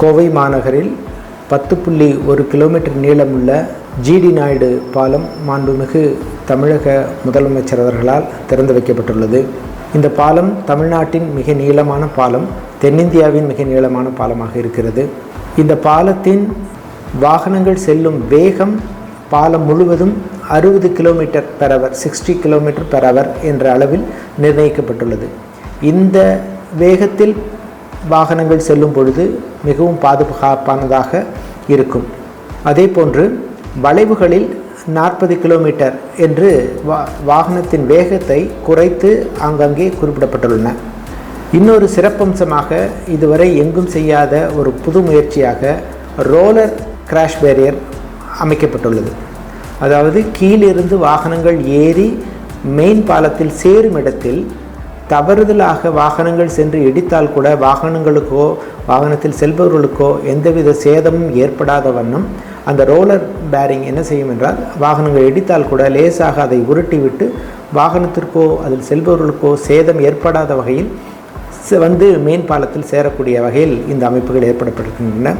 கோவை மாநகரில் பத்து புள்ளி ஒரு கிலோமீட்டர் நீளமுள்ள ஜிடி நாயுடு பாலம் மாண்புமிகு தமிழக முதலமைச்சர் அவர்களால் திறந்து வைக்கப்பட்டுள்ளது. இந்த பாலம் தமிழ்நாட்டின் மிக நீளமான பாலம் தென்னிந்தியாவின் மிக நீளமான பாலமாக இருக்கிறது. இந்த பாலத்தின் வாகனங்கள் செல்லும் வேகம் பாலம் முழுவதும் அறுபது kilometre per hour sixty kilometre per hour என்ற அளவில் நிர்ணயிக்கப்பட்டுள்ளது. இந்த வேகத்தில் வாகனங்கள் செல்லும் பொழுது மிகவும் பாதுகாப்பானதாக இருக்கும். அதே போன்று வளைவுகளில் நாற்பது கிலோமீட்டர் என்று வா வாகனத்தின் வேகத்தை குறைத்து ஆங்காங்கே குறிப்பிடப்பட்டுள்ளன. இன்னொரு சிறப்பம்சமாக இதுவரை எங்கும் செய்யாத ஒரு புது முயற்சியாக ரோலர் கிராஷ் பேரியர் அமைக்கப்பட்டுள்ளது. அதாவது கீழிருந்து வாகனங்கள் ஏறி மெயின் பாலத்தில் சேரும் இடத்தில் தவறுதலாக வாகனங்கள் சென்று இடித்தால் கூட வாகனங்களுக்கோ வாகனத்தில் செல்பவர்களுக்கோ எந்தவித சேதமும் ஏற்படாத வண்ணம் அந்த ரோலர் பேரிங் என்ன செய்யும் என்றால் வாகனங்கள் இடித்தால் கூட லேசாக அதை உருட்டிவிட்டு வாகனத்திற்கோ அதில் செல்பவர்களுக்கோ சேதம் ஏற்படாத வகையில் வந்து மேம்பாலத்தில் சேரக்கூடிய வகையில் இந்த அமைப்புகள் ஏற்படப்பட்டிருக்கின்றன.